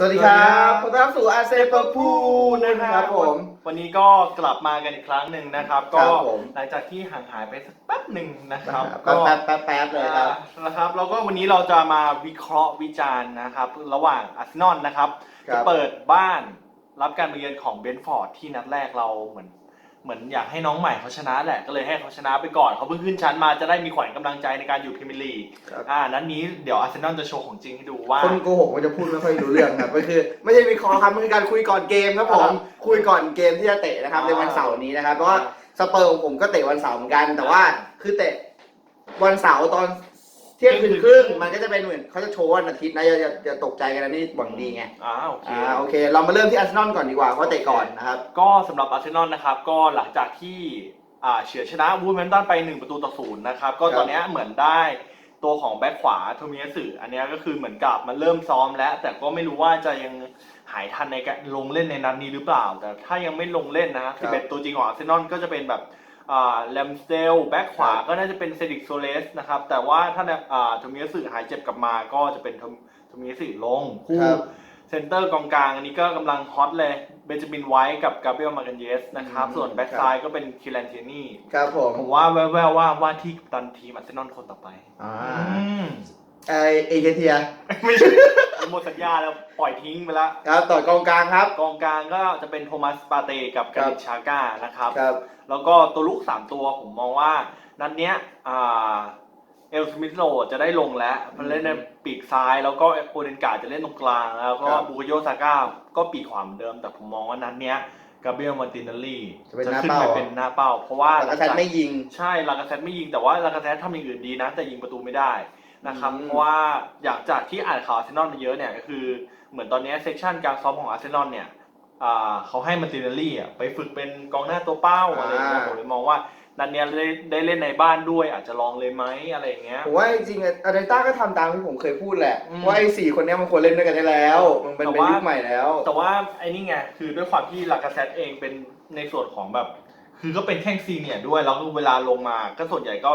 สวัสดีครับขอต้อนรับสู่อาเซเปอร์พูนะครับผม วันนี้ก็กลับมากันอีกครั้งหนึ่งนะครับครัก็บผมหลังจากที่ห่างหายไปสักแป๊บหนึ่งนะครับแป๊บแป๊บแป๊บแป๊บเลยครับอ่านะครับแล้วก็วันนี้เราจะมาวิเคราะห์วิจารณ์นะครับ ระหว่างอาร์เซนอลนะครับครับจะเปิดบ้านรับการมาเยือนของเบนฟอร์ดที่นัดแรกเราเหมือน เหมือนอยากให้น้องใหม่เขาชนะแหละก็เลยให้เขาชนะไปก่อนเขาเพิ่งขึ้นชั้นมาจะได้มีขวัญกำลังใจในการอยู่พรีเมียร์ลีกครับ อ่านัดนี้เดี๋ยวอาร์เซนอลจะโชว์ของจริงให้ดูว่า คนโกหกมันจะพูดไม่ค่อยรู้เรื่องครับก็คือ ไม่ใช่วิเคราะห์ครับมันคือการคุยก่อนเกมครับผมอ่าคุยก่อนเกมที่จะเตะนะครับอ่าในวันเสาร์นี้นะครับเพราะว่าสเปอร์ของผมก็เตะวันเสาร์เหมือนกัน แต่ว่าคือเตะวันเสาร์ตอน เที่ยงคืนครึ่งมันก็จะเป็นเหมือนเขาจะโชว์วันอาทิตย์นะอย่าอย่าอย่าตกใจกันนะนี่หวังดีไงอ่าโอเค อ่าโอเค เรามาเริ่มที่อาร์เซนอลก่อนดีกว่าเพราะเตะก่อนนะครับ ก็สำหรับอาร์เซนอลนะครับก็หลังจากที่อ่าเฉือนชนะวูดแมนตันไป 1 ประตูต่อศูนย์นะครับก็ครับตอนเนี้ยเหมือนได้ตัวของแบ็คขวาโทมิยาสึอันเนี้ยก็คือเหมือนกับมันเริ่มซ้อมแล้ว แต่ก็ไม่รู้ว่าจะยังหายทันในการลงเล่นในนัดนี้หรือเปล่า แต่ถ้ายังไม่ลงเล่นนะที่เป็นตัวจริงของอาร์เซนอลก็จะเป็นแบบอ่า แลมสเตลแบ็คขวาก็น่าจะเป็นเซดิกโซเลสนะครับ แต่ว่าถ้าอ่าโทมิยาสึหายเจ็บกลับมาก็จะเป็นโทมิยาสึลงคู่ครับเซนเตอร์กองกลางอันนี้ก็กำลังฮอตเลยเบนจามินไวท์กับกาเบรียลมากันเยสนะครับอืมส่วนแบ็กครับซ้ายก็เป็นคิรันเทนี่ครับผมผมว่าแววๆว่าว่าที่กัปตันทีมอาร์เซนอลคนต่อไปอ่าอืมไอเอเทียไม่ใช่ หมดสัญญาแล้วปล่อยทิ้งไปแล้วครับต่อกองกลางครับ กองกลางก็จะเป็นโทมัสปาเตกับครักาบริชชาก้านะครับครับ แล้วก็ตัวลูก3ตัวผมมองว่า นัดเนี้ยอ่าเอลสมิธโลจะได้ลงแล้วมันเล่นในปีกซ้าย แล้วก็โอเดนการ์ดจะเล่นตรงกลาง แล้วก็ครับบูโกโยซาก้าก็ปีกขวาเหมือนเดิม แต่ผมมองว่านัดเนี้ยกาเบรียลมาร์ตินเนลลี่จะเป็นหจะน้าขึ้นเป้าไปเป็นหน้าเป้า เพราะว่าแต่กระแทกไม่ยิง ใช่ลากาเซตไม่ยิงแต่ว่าลากาเซตทำอย่างอื่นดีนะ แต่ยิงประตูไม่ได้ นะครับอืมเพราะว่าอย่างจากที่อ่านข่าวอาร์เซนอลมาเยอะเนี่ยก็คือเหมือนตอนเนี้เซกชันการซ้อมของอาร์เซนอลเนี่ยอ่าเขาให้มาร์ตินเนลลี่อะไปฝึกเป็นกองหน้าตัวเป้าอะไรอย่างเงี้ยผมเลยมองว่านัดเนี้ยได้ได้เล่นในบ้านด้วยอาจจะลองเลยไหมอะไรอย่างเงี้ยผมว่าจริงๆอะอาร์เตต้าก็ทำตามที่ผมเคยพูดแหละอืมว่าไอ้สี่คนเนี้ยมันควรเล่นด้วยกันได้แล้ว มันเป็นแต่เป็นว่ายุคใหม่แล้ว แต่ว่าไอ้นี่ไงคือด้วยความที่ลากาเซตเองเป็นในส่วนของแบบ คือก็เป็นแข้งซีเนียร์ด้วยแล้วก็เวลาลงมา ก็ส่วนใหญ่ก็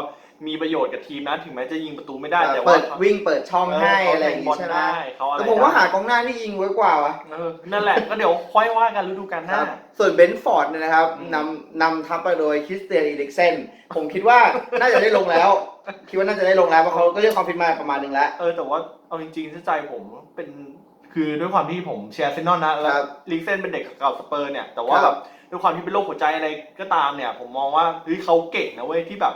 มีประโยชน์กับทีมนะถึงแม้จะยิงประตูไม่ได้แต่เปิว่าดวิ่งเปิดช่องให้เขอะไรอย่างแทบงี้ใช่ไหมได้เขาอะไรแต่ผมว่าได้หากองหน้าที่ยิงไว้กว่าวะเออนั่นแหละก็เดี๋ยวค่อยว่ากันฤดูกาลหคน้ารับส่วนเบนฟอร์ดเนี่ยนะครับอืมนำนำทัพมาโดยคริสเตียนอีลิกเซนผมคิดว่าน่าจะได้ลงแล้ว คิดว่าน่าจะได้ลงแล้วเพราะเขาก็เรียกความฟิตมาประมาณหนึงแล้วเออแต่ว่าเอาจริงๆที่ใจผมเป็นคือด้วยความที่ผมเชียร์อาร์เซนอลนะแล้วครับลิกเซนเป็นเด็กเก่าสเปอร์เนี่ยแต่ว่าครับแบบ ด้วยความที่เป็นโรคหัวใจอะไรก็ตามเนี่ย ผมมองว่าเฮ้ยเขาเก่งนะเว้ยที่แบบ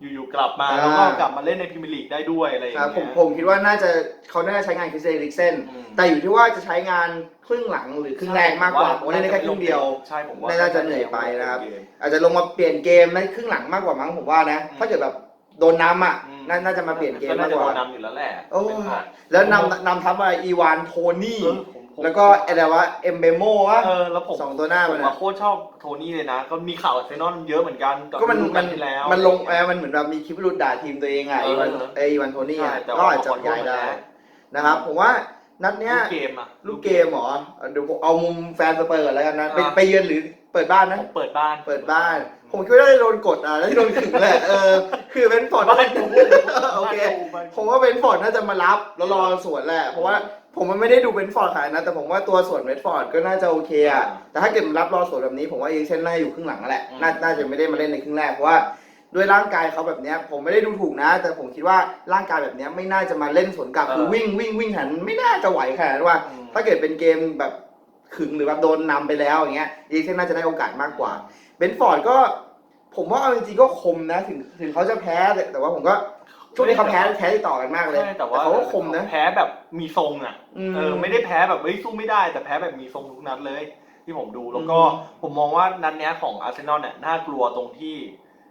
อยู่ๆกลับมาอ่าแล้วก็กลับมาเล่นในพรีเมียร์ลีกได้ด้วยอะไรอย่างครับผมเงี้ยผมคิดว่าน่าจะเขาน่าจะใช้งานคริสเตียนอีลิกเซนอืม แต่อยู่ที่ว่าจะใช้งานครึ่งหลังหรือครึ่งแรกมากกว่าผมว่าเล่นได้แค่ครึ่งเดียว ใช่ผมว่าน่าจะเหนื่อยไปนะครับ อาจจะลงมาเปลี่ยนเกมในครึ่งหลังมากกว่ามั้งผมว่านะอืมถ้าเกิดแบบโดนน้ำอะอืมน่าน่าจะมาเปลี่ยนเกมก็มาน่ากจะกโดว่านนำอยู่แล้วแหละโอ้เป็นพอร์ตแล้วนำนำทัพมาอีวานโทนี่ เออผมผม แล้วก็อะไรวะเอมเบโมวะเออแล้วผมสองตัวหน้าผมันมอะว่าโคตรชอบโทนี่เลยนะ ก็มีข่าวอาร์เซนอลเยอะเหมือนกันก็มันฤดูมักานลที่แล้ว มันลงแอร์มันเหมือนแบบมีคลิปหลุดด่าทีมตัวเองอะเออีอวานไออีวานโทนี่อะใช่แต่ก็ว่าอาจจะขอโทษย้ายได้นะ นะครับผมว่านัดเนี้ย ลูกเกมอะลูกเกมเหรอเดี๋ยวผมเอามุมแฟนสเปอร์ก่อนแล้วกันนะไปอะไปเยือนหรือเปิดบ้านนะ ผมเปิดบ้านเปิดบ้าน ผมคิดว่าน่าจะโดนกดอะแล้วที่โดนขึงแหละเออคือเป็นฟอร์ดบ้านกูโอเคบ้านกู ผมว่าเบนฟอร์ดน่าจะมารับแล้วรอสวนแหละเพราะว่า ผมมันไม่ได้ดูเบนฟอร์ดขนาดนะ แต่ผมว่าตัวสวนเบนฟอร์ดก็น่าจะโอเคอะอ่าแต่ถ้าเกิดมันรับรอสวนแบบนี้ผมว่าเอเซนน่าอยู่ครึ่งหลังนั่นแหละอืมน่าน่าจะไม่ได้มาเล่นในครึ่งแรกเพราะว่าด้วยร่างกายเขาแบบเนี้ยผมไม่ได้ดูถูกนะ แต่ผมคิดว่าร่างกายแบบเนี้ยไม่น่าจะมาเล่นสวนกลับคือวิ่งวิ่งวิ่งหันไม่น่าจะไหวขนาดนั้นว่าอืมถ้าเกิดเป็นเกมแบบขึงหรือแบบโดนนำไปแล้วอย่างเงี้ยเอเซนน่าจะได้โอกาสมากกว่าเบนฟอร์ดก็ ผมว่าเอาจริงๆก็คมนะ ถึงถึงเขาจะแพ้แต่แต่ว่าผมก็ ช่วงนี้เขาแพ้แพ้ติดต่อกันมากเลย ใช่แต่ว่าเขาก็คมนะ แพ้แบบมีทรงอะอืม เออไม่ได้แพ้แบบเฮ้ยสู้ไม่ได้ แต่แพ้แบบมีทรงทุกนัดเลย ที่ผมดูแล้วก็อืมผมมองว่านัดเนี้ยของอาร์เซนอลเนี่ยน่ากลัวตรงที่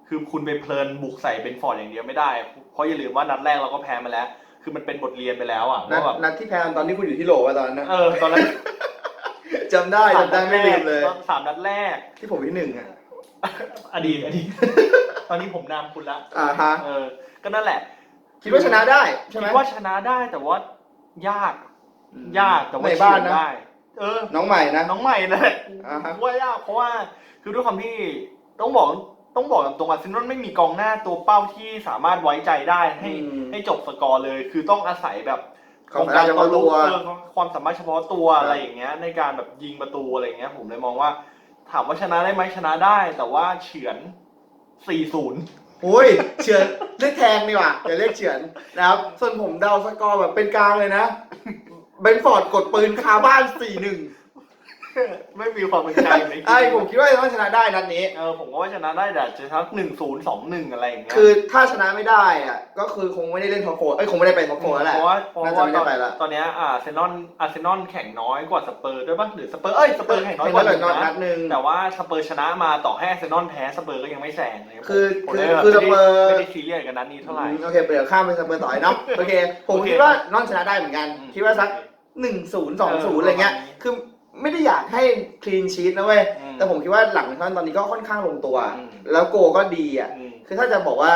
คือคุณไปเพลินบุกใส่เบนฟอร์ดอย่างเดียวไม่ได้ เพราะอย่าลืมว่านัดแรกเราก็แพ้มาแล้ว คือมันเป็นบทเรียนไปแล้วอะนัดว่าแบบนัดที่แพ้ตอนที่คุณอยู่ที่โหลว่าตอนนั้นนะเออตอนนั้นจำได้จำได้ไม่ลืมเลย สามนัดแรก ที่ผมที่หนึ่งอะอดีตอดีต ตอนนี้ผมนำคุณละ อ่าฮะ เออ ก็นั่นแหละ คิดว่าชนะได้ใช่ไหม คิดว่าชนะได้แต่ว่ายาก ยากแต่ว่าในบ้านเฉือนะได้เออ น้องใหม่นะ น้องใหม่นั่นแหละอ่าฮะ ว่ายากเพราะว่าคือด้วยความที่ต้องบอกต้องบอกตรงๆอาร์เซนอลไม่มีกองหน้าตัวเป้าที่สามารถไว้ใจได้ให้อืม ให้จบสกอร์เลย คือต้องอาศัยแบบความสามารถเฉพาะตัวเออความสามารถเฉพาะตัวอะไรอย่างเงี้ย ในการแบบยิงประตูอะไรอย่างเงี้ย ผมเลยมองว่า ถามว่าชนะได้ไหมชนะได้ แต่ว่าเฉือน 4-0 โอ้ยเฉือนเรียกแทงดีกว่าอย่าเรียกเฉือนนะครับ ส่วนผมเดาสกอร์แบบเป็นกลางเลยนะ เบนฟอร์ดกดปืนคาบ้านสี่หนึ่ง ไม่มีความเป็นใจในเกไอ้ผมคิดว่าจะต้องชนะได้นัดนี้ เออผมก็ว่าชนะได้แต่จะชนะหนึ่งศูนย์สองหนึ่งอะไรอย่างเงี้ยคือถ้าชนะไม่ได้อะก็คือคงไม่ได้เล่นท็อปโฟร์เอ้ยคงไม่ได้ไปท็อปโฟร์แล้วแหละ เพราะว่าเพราะน่าจะว่าไม่ตได้อนไปละ ตอนเนี้ยอ่าเซนอนอาร์เซนอลแข่งน้อยกว่าสเปอร์ด้วยป่ะหรือสเปอร์เอ้ยสเปอร์แข่งน้อยกว่าหนึ่งนัดนะหนึ่ง แต่ว่าสเปอร์ชนะมาต่อให้อาร์เซนอลแพ้สเปอร์ก็ยังไม่แซงเลยคือผมคือเลยแบบคือสเปอร์ ไม่ได้ซีเรียสกับนัดนี้เท่าไหร่ อืมโอเคเปลี่ยนข้ามไปสเปอร์ต่อยเนาะโอเค ผมโอเค คิดว่านอนชนะได้เหมือนกัน คิดว่าสักหนึ่งศูนย์สองศูนย์อะไรเงี้ย คือ ไม่ได้อยากให้คลีนชีตนะเว้ย อืมแต่ผมคิดว่าหลังท่อนตอนนี้ก็ค่อนข้างลงตัว อืม แล้วโกก็ดีอะ อืม คือถ้าจะบอกว่า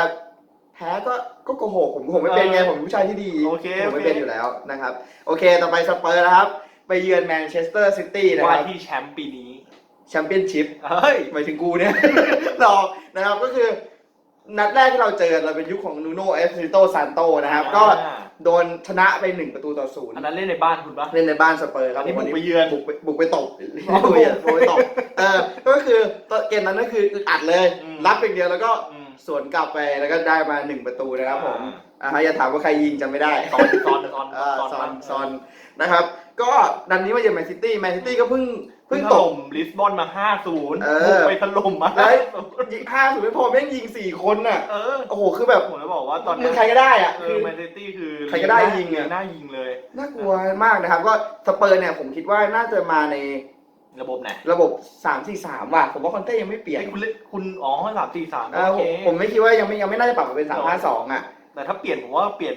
แพ้ก็ก็โกหกผมผมไม่เป็นไงเออผมเป็นผู้ชายที่ดีโอเคผมไม่โอเคเป็นอยู่แล้วนะครับ โอเค ต่อไปสเปอร์นะครับ ไปเยือนแมนเชสเตอร์ซิตี้นะคว่ารับที่แชมป์ปีนี้ แชมเปี้ยนชิพ เฮ้ย หมายถึงกูเนี่ยหลอกนะครับก็คือ นัดแรกที่เราเจอเราเป็นยุคของนูโนเอสซิโตซานโตนะครับ ก็อ่า โดนชนะไปหนึ่งประตูต่อศูนย์อันนั้นเล่นในบ้านคุณปะ เล่นในบ้านสเปอร์ครับอันนี้ผมบุกไปเยือน บุกไปบุกไปตบอ๋อบุกไปบุกไปตบเออก็คือเกมนั้นก็คืออึดอัดเลย อืม รับอย่างเดียวแล้วก็อืม สวนกลับไปแล้วก็ได้มาหนึ่งประตูนะครับผมอ่าอ่าอย่าถามว่าใครยิงจำไม่ได้ ซอนซอนซอนอ่าซอนมาซอนนะครับ ก็นัดนี้มาเยือนแมนซิตี้แมนซิตี้ก็เพิ่ง เพิ่เพิ่งงถตกล่มลิสบอนมา5-0เออ บุกไปถล่มมาแล้ว5-0ยิงห้าศูนย์ไม่พอแม่งยิงสี่คนน่ะ เออโอ้โหคือแบบผมจะบอกว่าตอนมึเนี้งยใครก็ได้อะเอคือ อแมนซิตี้คือใครก็ได้ยิงอะหน้ายิงเลย น่ากลัวมากนะครับ ก็สเปอร์เนี่ยผมคิดว่าน่าจะมาในระบบไหนระบบ 3 4 3ว่ะผมว่าคอนเต้ยังไม่เปลี่ยนไอ้คุณเล่นคุณอ๋อสามสี่สามเออโอผเค มผมไม่คิดว่ายังไม่ยังไม่น่าจะปรับมาเป็น3 5 2อะ แต่ถ้าเปลี่ยนผมว่าเปลี่ยน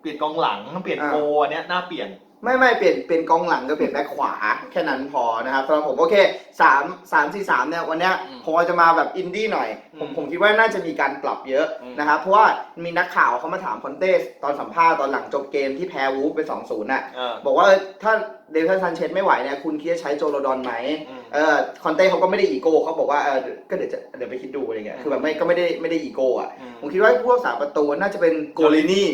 เปลี่ยนกองหลังเปลี่ยนอ่า โกอันเนี้ยน่าเปลี่ยน ไม่ไม่เปลี่ยนเป็นกองหลังก็เปลี่ยนแบ็คขวาแค่นั้นพอนะครับสำหรับผมโอเค3 3 4 3เนี่ยวันเนี้ยอืมผมอาจจะมาแบบอินดี้หน่อย ผมอืมผมคิดว่าน่าจะมีการปรับเยอะอืม นะครับเพราะว่ามีนักข่าวเขามาถามคอนเต้ตอนสัมภาษณ์ตอนหลังจบเกมที่แพ้วูฟไป2-0น่ะเออบอกว่าเออถ้าเดวิดซันเชสไม่ไหวเนี่ยคุณคิดจะใช้โจโรดอนไหมอืม เออคอนเต้เขาก็ไม่ได้อีโก้เขาบอกว่าเออก็เดี๋ยวจะเดี๋ยวไปคิดดูอะไรเงี้ยอืมคือแบบไม่ก็ไม่ได้ไม่ได้อีโก้อะอืม ผมคิดว่าผู้รักษาประตูน่าจะเป็นโกลินี่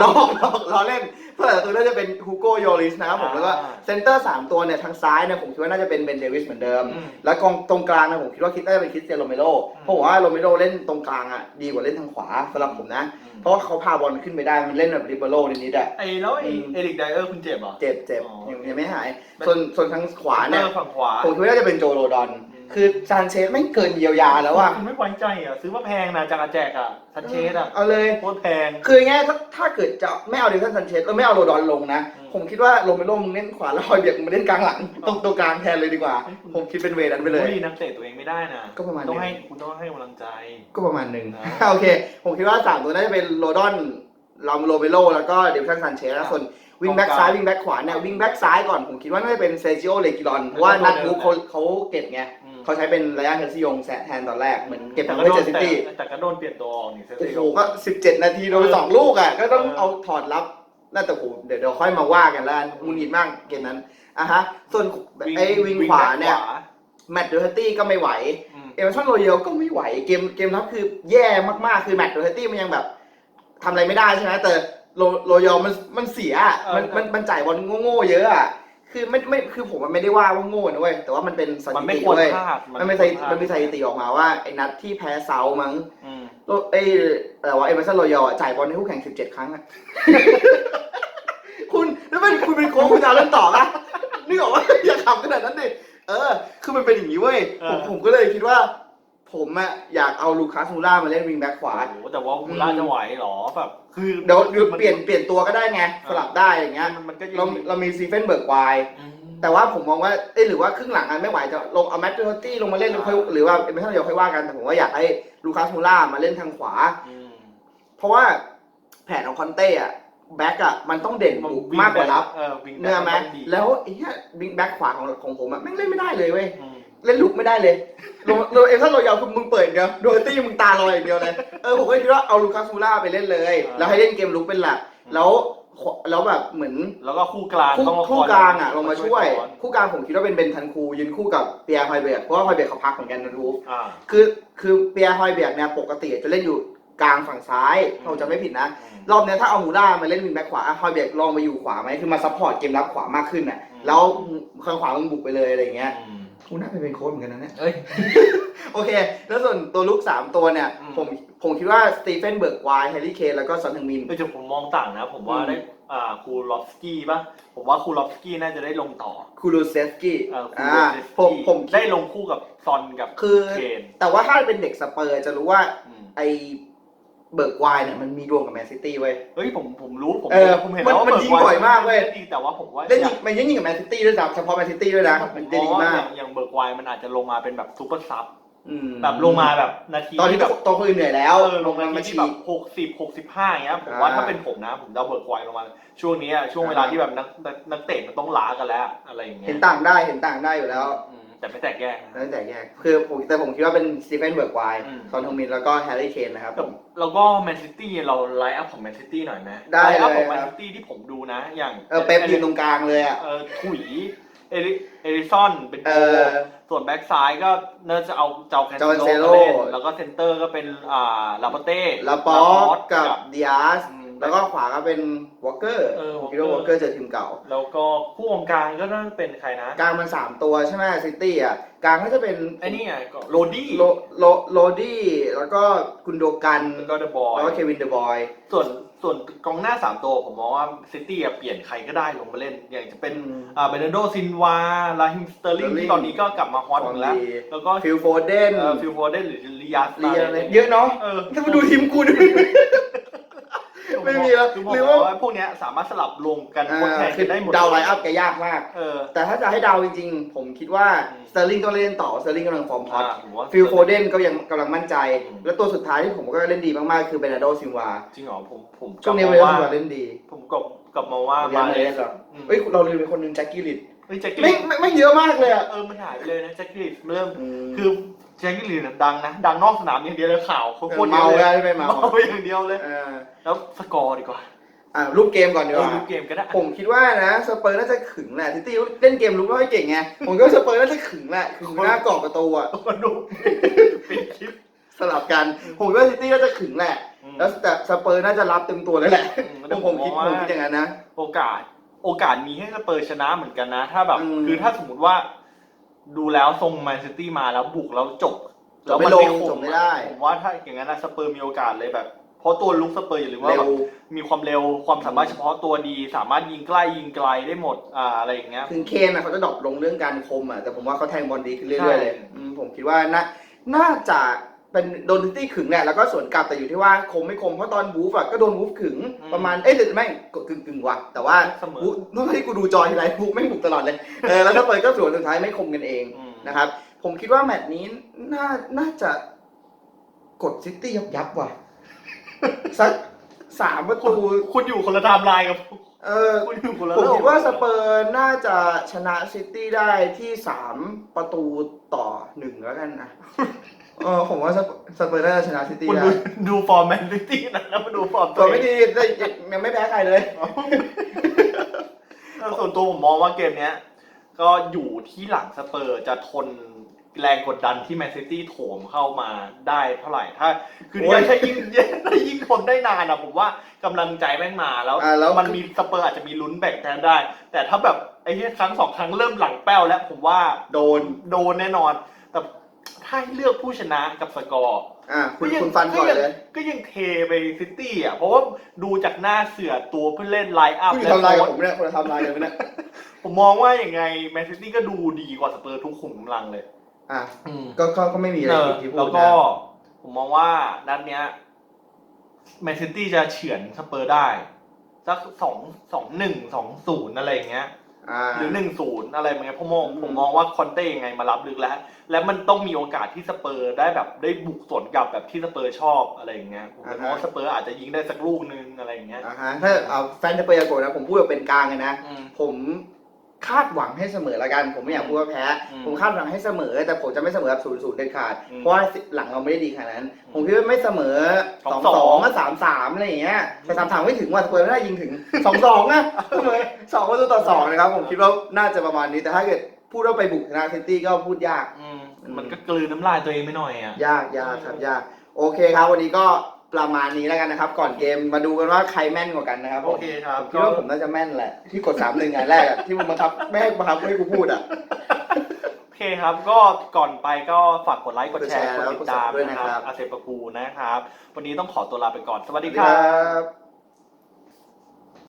ลอกลอกล้อเล่นผู้รักษาประตูน่าจะเป็นฮูโกโยลิสนะครับผม แล้วก็อ่าเซนเตอร์สามตัวเนี่ยทางซ้ายเนี่ยผมคิดว่าน่าจะเป็นเบนเดวิสเหมือนเดิมอืมแล้วกองตรงกลางนะผมคิดว่าคิดน่าจะเป็นคริสเตียนโรเมโรอืมเพราะว่าโรเมโรเล่นตรงกลางอะดีกว่าเล่นทางขวาสำหรับผมนะ เพราะว่าเขาพาบอลขึ้นไปได้มันเล่นแบบริเบโรนิดๆอะไอ้แล้วไอ้อืมเอริกไดเออร์คุณเจ็บเหรอเจ็บเจ็บอ๋อยังยังไม่หาย ส่วนส่วนทางขวาเนี่ยออฝั่งขวาผมคิดว่าน่าจะเป็นโจโรดอนอืม คือซานเชสไม่งเกินเยียวยาแล้วอะคุณไม่ไว้ใจอะ ซื้อมาแพงนะจากอาแจกอะซันเชสอะเอาเลยโคตรแพง คืออย่างเงี้ยถ้าถ้าเกิดจะไม่เอาเดวิสันซันเชสเออไม่เอาโรดอนลงนะอืมผมคิดว่าโรเมโรมึงเล่นขวาแล้วคอยเบียกมึงมาเล่นกลางหลังตรงตัวกลางแทนเลยดีกว่า ผมคิดเป็นเวนั้นไปเลยคุณดีนักเตะตัวเองไม่ได้นะก็ประมาณต้องนึงให้คุณต้องให้กำลังใจ ก็ประมาณหนึ่งอ่าโอเค ผมคิดว่าสามตัวน่าจะเป็นโรดอนลอมโรเมโรแล้วก็เดวิสันซันเชสแล้วส่วนวิ่งแบ็กซ้ายวิ่งแบ็กขวาเนี่ยวิ่งแบ็กซ้ายก่อนผมคิดว่าน่าจะเป็นเซจิโอเลกิรอนเพราะว่านัดบูเขาเขาเก็บไงอืม เขาใช้เป็นระยะเฮลซิยงแทนตอนแรกเหมือนเก็บแต่ทางก็เวโดสเจอนร์ซิแต่ตี้แต่ก็โดนเปลี่ยนตัวออกนี่เซโอ้เซีโหยก็ 17 นาทีโดนไปสองลูกอะก็ต้องเออเอาถอดรับน่าแต่โหเดี๋ยวเดี๋ยวค่อยมาว่ากันแล้วมุนงิดมากเกมนั้นอะฮะ ส่วนไอ้วิงขวาเนี่ย แมตต์โดเฮตี้ก็ไม่ไหว อืม เอเวอร์ตันโรเยลก็ไม่ไหวเกมเกมรับคือแย่มากๆ คือแมตต์โดเฮตี้มันยังแบบทำอะไรไม่ได้ใช่ไหมแต่โรโรเยลมันมันเสียอะมันมันมันจ่ายบอลโง่ๆเยอะอะ คือไม่ไม่คือผมมันไม่ได้ว่าว่าโง่นะเว้ยแต่ว่ามันเป็นสมันถิไม่ติควรเว้ยพลาดมันเป็นสถิติมันมีสถิติออกมาว่าไอ้นัดที่แพ้เซาท์มั้งอืมโลเอ้ยแต่ว่าเอเมอร์สันรอยัลจ่ายบอลให้คู่แข่ง 17 ครั้งอะ คุณแล้วเป็นคุณเป็นโค้ชคุณจะเอาเล่นต่อปะนึกออกว่า อย่าขำขนาดนั้นดิเออ คือมันเป็นอย่างนี้เว้ยผมผมก็เลยคิดว่า ผมอะอยากเอาลูคัสมูล่ามาเล่นวิงแบ็คขวา โอ้โหแต่ว่าฮูล่าจะไหวเหรอแบบคือเดี๋ยวเดี๋ยวเปลี่ยนเปลี่ยนตัวก็ได้ไงสลับได้อย่างเงี้ยมันมันก็ยังเราเรามีซีเฟนเบิร์กไวน์อืม แต่ว่าผมมองว่าเอ้ยหรือว่าครึ่งหลังอันไม่ไหวจะลงเอาแมตต์โตี้ลงมาเล่นหรือค่อยหรือว่าเอเมอร์สันรอยัลค่อยว่ากันแต่ผมว่าอยากให้ลูคัสมูล่ามาเล่นทางขวา อืมเพราะว่าแผนของคอนเต้อะแบ็กอะมันต้องเด่นมากกว่ารับเออวิ่งเนื้อไหมดีแล้วไอ้เนี้ยบิงแบ็กขวาของของผมอะแม่งเล่นไม่ได้เลยเว้ย อืม เล่นลุกไม่ได้เลยโรโรเอฟซันโรยาคือมึงเปิดอย่างเดียวโดยตี้มึงตาลอยอย่างเดียวเลย เออผมก็คิดว่าเอาลูคัสมูล่าไปเล่นเลย แล้วให้เล่นเกมลุกเป็นหลัก แล้วขวแล้วแบบเหมือนแล้วก็คู่กลางคู่ต้องมาคู่กลางอะลงมาช่วยซ้อนคู่กลางผมคิดว่าเป็นเบนทันคูยืนคู่กับเปียร์ฮอยเบียร์เพราะว่าฮอยเบียร์เขาพักเหมือนกันนะรู้อ่าคือคือเปียร์ฮอยเบียร์เนี่ยปกติจะเล่นอยู่กลางฝั่งซ้ายถ้าผมจำไม่ผิดนะ รอบเนี้ยถ้าเอามูด้ามาเล่นวิงแบ็คขวาอะฮอยเบียกลองมาอยู่ขวาไหมคือมาซัพพอร์ตเกมรับขวามากขึ้นอะอืมแล้วข้างขวามึงบุกไปเลยอะไรอย่างเงี้ย อืมมูน่าไปเป็นโค้ชเหมือนกันนะเนี่ย เอ้ย โอเค แล้วส่วนตัวลุกสามตัวเนี่ย อืม ผมผมคิดว่าสตีเฟนเบิร์กไวน์แฮร์รี่เคนแล้วก็ซอนทึงมิน เออจะผมมองต่างนะ ผมว่าอืม ได้อ่าคูลอฟสกี้ป่ะ ผมว่าคูลอฟสกี้น่าจะได้ลงต่อคูรูเซสกี้เออคูอ่าลอฟสผมกี้ผมคิได้ลงคู่กับซอนกับคือ เคนแต่ว่าถ้าเป็นเด็กสเปอร์จะรู้ว่า อืม ไอ เบิร์กไวน์เนี่ยมันมีดวงกับแมนซิตี้เว้ย เฮ้ยผมผมรู้ผมเออผมเห็นมันแล้วว่ามันเบิร์ยิงบ่อยมากเว้ยดีแต่ว่าผมว่าเล่นยิงมันยังยิงกับแมนซิตี้ด้วยซ้ำเฉพาะแมนซิตี้ด้วยนะผมันมจะมองดีว่ามากอย่างอย่างเบิร์กไวน์มันอาจจะลงมาเป็นแบบซูเปอร์ซับอืมแบบลงมาแบบนาทีตอนที่แบบตัวคนอื่นเหนื่อยแล้วเออลงมามาที่ฉีแบบกหกสิบหกสิบห้าอย่างเงี้ยผมว่าอ่าถ้าเป็นผมนะ ผมจะเอาเบิร์กไวน์ลงมา ช่วงนี้อะช่วงเวลาที่แบบนักนักนักเตะมันต้องล้ากันแล้วอะไรอย่างเงี้ยเห็นต่างได้เห็นต่างได้อยู่แล้วอืม แต่ไม่แตกแยกนะแล้วแต่แยกคือผมแต่ผมคิดว่าเป็นสตีเฟนเบิร์กไวน์อืม ซอนทงมินแล้วก็แฮร์รี่เคนนะครับผมแล้วก็แมนซิตี้เราไลน์อัพของแมนซิตี้หน่อยไหมได้ไลน์อัพของเลยแมนครับ ซิตี้ที่ผมดูนะ อย่างเออเป๊ปยืนตรงกลางเลยอะ เออถุยเอริเอริซอนเป็นเอโกอส่วนแบ็กซ้ายก็น่าจะเอาเจ้าแคนเจ้าเซ Cancelo โลมาเล่นแล้วก็เซนเตอร์ก็เป็นอ่าลาปเต้ลาปอกกับดิอาส อืม แล้วก็ขวาก็เป็นวอลเกอร์เออผมคิดว่าวอล Walker เกอร์จะทีมเก่า แล้วก็ผู้วงกลางก็น่าจะเป็นใครนะกลางมันสามตัวใช่ไหมซิตี้อะ กลางก็จะเป็นไอ้นี่ไงก็โรดี้โลโลโรดี้แล้วก็กุนโดกันแล้วก็เดอะบอยแล้วก็เควินเดอะบอย ส่วนส่วนกองหน้าสามตัวผมมองว่าซิตี้เปลี่ยนใครก็ได้ลงมาเล่น อย่างจะเป็นอ่าเบรนโดซินวาลาฮิมสเตอร์ลิง Sterling ที่ตอนนี้ก็กลับมาฮอตฟอร์มแล้วดีแล้วก็ฟิลโฟเดนเอ่อฟิลโฟเดนหรือลิยาสเรียอะไรเยอะเนาะเออ ถ้ามาดูทีมกูดิ ไม่มีแล้วคือผมหรือมว่าองว่าพวกเนี้ยสามารถสลับลงกันทดแทนคืกัอนได้หมดเดาวไลน์อัพแกยากมาก เออ แต่ถ้าจะให้เดาวจริงๆ ผมคิดว่าอืม สเตอร์ลิงต้องเล่นต่อสเตอร์ลิงกำลังฟอร์มฮอตอ่าผมว่า ฟิลโฟเดนก็ยังกำลังมั่นใจ อืม แล้วตัวสุดท้ายที่ผมก็เล่นดีมากๆ คือเบรนาโดซินวาจริงเหรอผมผมช่วงนี้กเบลัรบนาโดมาซินว่าวาเล่นดีผมกลับกลับมาว่าเรียมานเลเลสสเหรออืม เฮ้ยเราลืมไปคนหนึ่งแจ็คกี้ลิดเฮ้ยแจ็คกี้ไม่ไม่ไม่เยอะมากเลยอะเออมันหายไปเลยนะแจ็คกี้เริ่มมคือ แจ็คกี้ลีนดังนะ ดังนอกสนามอย่างเดียวเลยข่าวโคตรเยเมาอะเลได้ยไม่เมาเมาไปอย่างเดียวเลย เออแล้วสกอร์ดีกว่าอะรูปเกมก่อนดีเอกอว่า ดูเกมก็ได้ผมคิดว่านะสเปอร์น่าจะขึงแหละซิตี้เล่นเกมลุกไม่ค่อยเก่งไงผมก็ว่าสเปอร์น่าจะขึงแหละขึงหน้ากรอบประตูอะคนดูเป็นคลิปสลับกัน ผมคิดว่าซิตี้น่าจะขึงแหละ แล้วแต่สเปอร์น่าจะรับเต็มตัวเลยแหละอืผมผมคิดผมคิดอย่างนั้นนะ โอกาส โอกาสมีให้สเปอร์ชนะเหมือนกันนะ ถ้าแบบ อืม คือถ้าสมมติว่า ดูแล้วทรงแมนซิตี้มาแล้วบุกแล้วจบจบไม่นลงคจบไม่ได้ ผมว่าถ้าอย่างนั้นนะสเปอร์มีโอกาสเลยแบบ เพราะตัวลุกสเปอร์อย่าลืมว่าเร็แบวบมีความเร็วความสามารถเฉพาะตัวดี สามารถยิงใกล้ยิงไกลได้หมดอ่าอะไรอย่างเงี้ยถึงเคนอะเขาจะดรอปลงเรื่องการคมอะแต่ผมว่าเขาแทงบอลดีขึ้นเรื่อยๆเลยใช่อืมผมคิดว่าน่าน่าจะ เป็นโดนซิตี้ขึงแหละแล้วก็สวนกลับแต่อยู่ที่ว่าคมไม่คมเพราะตอนบูฟอะก็โดนบูฟขึงประมาณเอ้ยแต่ไม่กึ่งกึ่งๆว่ะแต่ว่าเสมอบูฟเมื่อที่กูดูจอยทีไรบูฟไม่บุกตลอดเลยเออแล้วถ้าเปิดก็สวนสุดท้ายไม่คมกันเองอืมนะครับ ผมคิดว่าแมตช์นี้น่าน่าจะกดซิตี้ยับยับๆว่ะสักสามประตูคุณอยู่คนละไทม์ไลน์กับผม เออคุณอยู่คนละผมโลกคิดว่าสเปอร์น่าจะชนะซิตี้ได้ที่สามประตูต่อหนึ่งแล้วกันนะ เออผมว่าสเปสเปอร์น่าจะชนะซิตี้คุณได้ดูดูฟอร์มแมนซิตี้นะแล้วมาดูฟอร์มตัวเองไม่ดีแต่ยังไม่แพ้ใครเลยเออส่วนตัวผมมองว่าเกมเนี้ย ก็อยู่ที่หลังสเปอร์จะทน แรงกดดันที่แมนซิตี้โถมเข้ามาได้เท่าไหร่ถ้า คือโอ้ยถ้ายิ่งถ้ายิ่งทนได้นานอะผมว่ากำลังใจแม่งมาแล้ว อ่าแล้ว มันมีสเปอร์อาจจะมีลุ้นแบ่งแต้มได้ แต่ถ้าแบบไอ้ที่ครั้งสองครั้งเริ่มหลังแป้วแล้วผมว่าโดนโดนแน่นอน แต่ถ้าให้เลือกผู้ชนะกับสกอร์ อะคุณก็ยังคุณฟันก่อนเลยก็ยังเทไปซิตี้อะ เพราะว่าดูจากหน้าเสือตัวผู้เล่นไลน์อัพคุณอยู่ทำลายกับผมเนี่ยคนละทำลายกันไหมเนี่ย ผมมองว่าอย่างไงแมนซิตี้ก็ดูดีกว่าสเปอร์ทุกขุมกำลังเลย อะก็ก็ก็ไม่มีอะไรเออผิดที่พูแล้ดวก็นะผมมองว่านัดเนี้ยแมนซิตี้จะเฉือนสเปอร์ได้ สักสองสองหนึ่งสองศูนย์อะไรอย่างเงี้ย อ่า หรือหนึ่งศูนย์อะไรแบบเงี้ยผมมองอืม ผมมองว่าคอนเต้ยังไงมารับลึกแล้ว และมันต้องมีโอกาสที่สเปอร์ได้แบบได้บุกสวนกลับแบบที่สเปอร์ชอบอะไรอย่างเงี้ยผมเลยมองว่าสเปอร์อาจจะยิงได้สักลูกนึงอะไรอย่างเงี้ยอ่าฮะถ้าเอาแฟนจะเปอร์ยาโกะนะผมพูดแบบเป็นกลางเลยนะ อืมผม คาดหวังให้เสมอละกันผมไม่อยากพูดว่าแพ้ อืมผมคาดหวังให้เสมอ แต่ผมจะไม่เสมอแบบศูนย์ศูนย์เด็ดขาดอืมเพราะว่าหลังเราไม่ได้ดีขนาดนั้น ผมคิดว่าไม่เสมอสสอองงสสอองง ก็สามสามอะไรอย่างเงี้ยแต่สามสามไม่ถึงว่าสเปอร์ไม่ได้ยิงถึง สองสองนะเสมอสองประตูต่อสองนะครับผมคิดว่าน่าจะประมาณนี้แต่ถ้าเกิดพูดว่าไปบุกชนะซิตี้ก็พูดยาก อืมมันก็กลืนน้ำลายตัวเองไปหน่อยอะ ยากยากครับยากโอเคครับ วันนี้ก็ ประมาณนี้แล้วกันนะครับ ก่อนเกมมาดูกันว่าใครแม่นกว่ากันนะครับโอเคครับ ผมคิดว่าผมน่าจะแม่นแหละที่กดสามหนึ่งอันแรกอะที่มึงบังคับไม่ให้บังคับให้กูพูดอะโอเคครับ ก็ก่อนไปก็ฝากกดไลค์กดแชร์กดแชร์กดติดตามแล้วกด subscribe ด้วยนะนะคครัรับ บอาเซปกูนะครับ วันนี้ต้องขอตัวลาไปก่อน สวัสสวัดีสดีคครัรับ บ